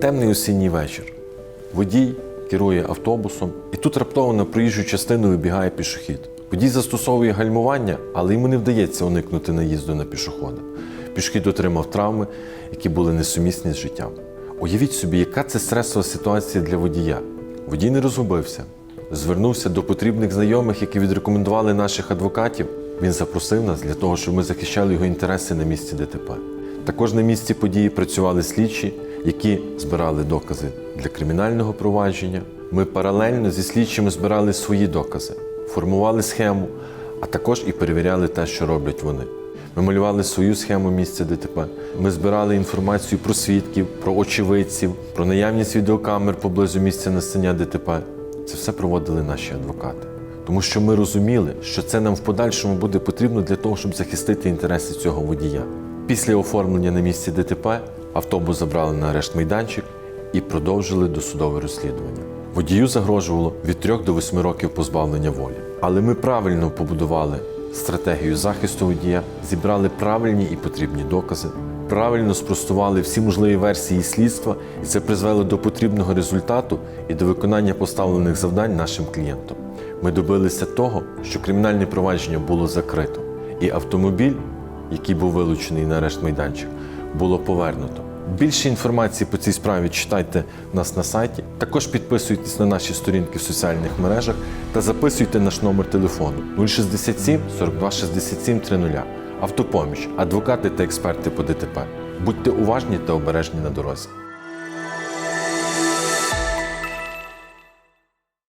Темний осінній вечір. Водій керує автобусом, і тут раптово на проїжджу частину вибігає пішохід. Водій застосовує гальмування, але йому не вдається уникнути наїзду на пішохода. Пішохід отримав травми, які були несумісні з життям. Уявіть собі, яка це стресова ситуація для водія. Водій не розгубився, звернувся до потрібних знайомих, які відрекомендували наших адвокатів. Він запросив нас для того, щоб ми захищали його інтереси на місці ДТП. Також на місці події працювали слідчі, які збирали докази для кримінального провадження. Ми паралельно зі слідчими збирали свої докази, формували схему, а також і перевіряли те, що роблять вони. Ми малювали свою схему місця ДТП. Ми збирали інформацію про свідків, про очевидців, про наявність відеокамер поблизу місця настання ДТП. Це все проводили наші адвокати. Тому що ми розуміли, що це нам в подальшому буде потрібно для того, щоб захистити інтереси цього водія. Після оформлення на місці ДТП автобус забрали на арешт майданчик і продовжили досудове розслідування. Водію загрожувало від 3 до 8 років позбавлення волі. Але ми правильно побудували стратегію захисту водія, зібрали правильні і потрібні докази, правильно спростували всі можливі версії слідства, і це призвело до потрібного результату і до виконання поставлених завдань нашим клієнтам. Ми добилися того, що кримінальне провадження було закрито, і автомобіль, який був вилучений на арешт майданчик, було повернуто. Більше інформації по цій справі читайте в нас на сайті. Також підписуйтесь на наші сторінки в соціальних мережах та записуйте наш номер телефону 067 42 67 30. Автопоміч, адвокати та експерти по ДТП. Будьте уважні та обережні на дорозі.